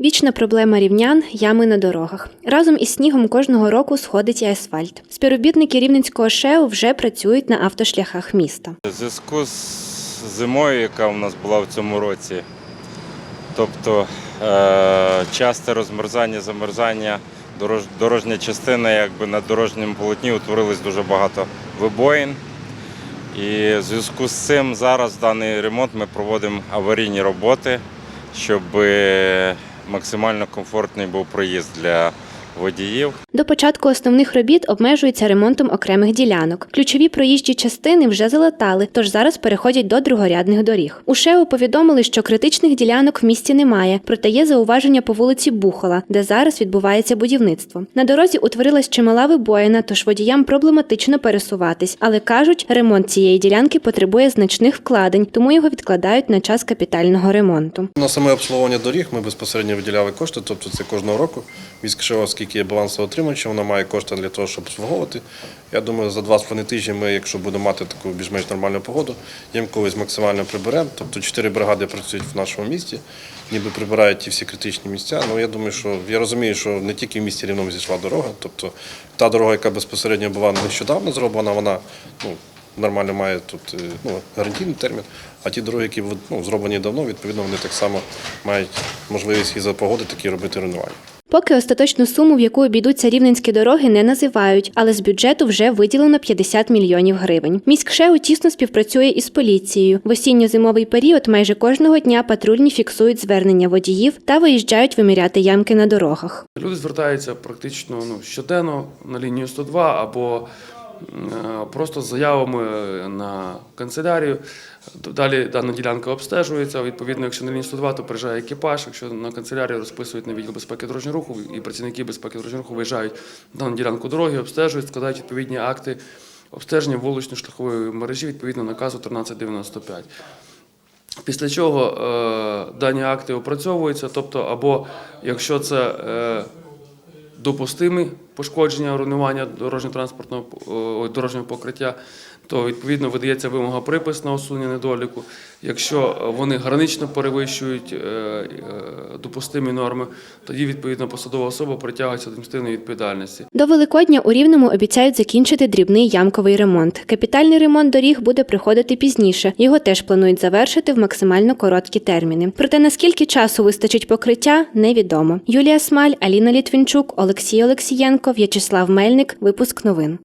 Вічна проблема рівнян ями на дорогах. Разом із снігом кожного року сходить і асфальт. Співробітники рівненського ШЕУ вже працюють на автошляхах міста. У зв'язку з зимою, яка у нас була в цьому році, тобто е- часте розмерзання, замерзання, дорож- дорожня частина, якби на дорожньому полотні утворилось дуже багато вибоїн. І в зв'язку з цим зараз даний ремонт ми проводимо аварійні роботи, щоб е, максимально комфортний був проїзд для водіїв. До початку основних робіт обмежується ремонтом окремих ділянок. Ключові проїжджі частини вже залатали, тож зараз переходять до другорядних доріг. У ШЕУ повідомили, що критичних ділянок в місті немає, проте є зауваження по вулиці Бухола, де зараз відбувається будівництво. На дорозі утворилась чимала вибоїна, тож водіям проблематично пересуватись, але кажуть, ремонт цієї ділянки потребує значних вкладень, тому його відкладають на час капітального ремонту. На саме обслуговування доріг ми безпосередньо виділяли кошти, тобто це кожного року. Військ оскільки є балансоутримувачем, вона має кошти для того, щоб обслуговувати. Я думаю, за два з половиною тижні ми, якщо будемо мати таку більш-менш нормальну погоду, ямковість максимально приберемо. Тобто чотири бригади працюють в нашому місті, ніби прибирають ті всі критичні місця. Ну я думаю, що я розумію, що не тільки в місті Рівному зійшла дорога. Тобто та дорога, яка безпосередньо була нещодавно зроблена, вона ну, нормально має тут е, ну, гарантійний термін. А ті дороги, які ну, зроблені давно, відповідно, вони так само мають можливість і за погоди такі робити руйнування. Поки остаточну суму, в яку обійдуться рівненські дороги, не називають, але з бюджету вже виділено 50 мільйонів гривень. Міськшеу тісно співпрацює із поліцією. В осінньо-зимовий період майже кожного дня патрульні фіксують звернення водіїв та виїжджають виміряти ямки на дорогах. Люди звертаються практично ну, щоденно на лінію 102 або просто з заявами на канцелярію. Далі дана ділянка обстежується. Відповідно, якщо на лінії 102, то приїжджає екіпаж. Якщо на канцелярію розписують на відділ безпеки дорожнього руху, і працівники безпеки дорожнього руху виїжджають дану ділянку дороги, обстежують, складають відповідні акти обстеження вулично-шляхової мережі відповідно наказу 1395. Після чого е, дані акти опрацьовуються, тобто, або якщо це е, допустимі пошкодження руйнування дорожньо-транспортного е, дорожнього покриття, то відповідно видається вимога припис на усунення недоліку. Якщо вони гранично перевищують е, е, допустимі норми, тоді відповідно посадова особа притягується до адміністративної відповідальності. До Великодня у Рівному обіцяють закінчити дрібний ямковий ремонт. Капітальний ремонт доріг буде приходити пізніше. Його теж планують завершити в максимально короткі терміни. Проте наскільки часу вистачить покриття, невідомо. Юлія Смаль, Аліна Літвінчук, Олексій Олексієнко, В'ячеслав Мельник. Випуск новин.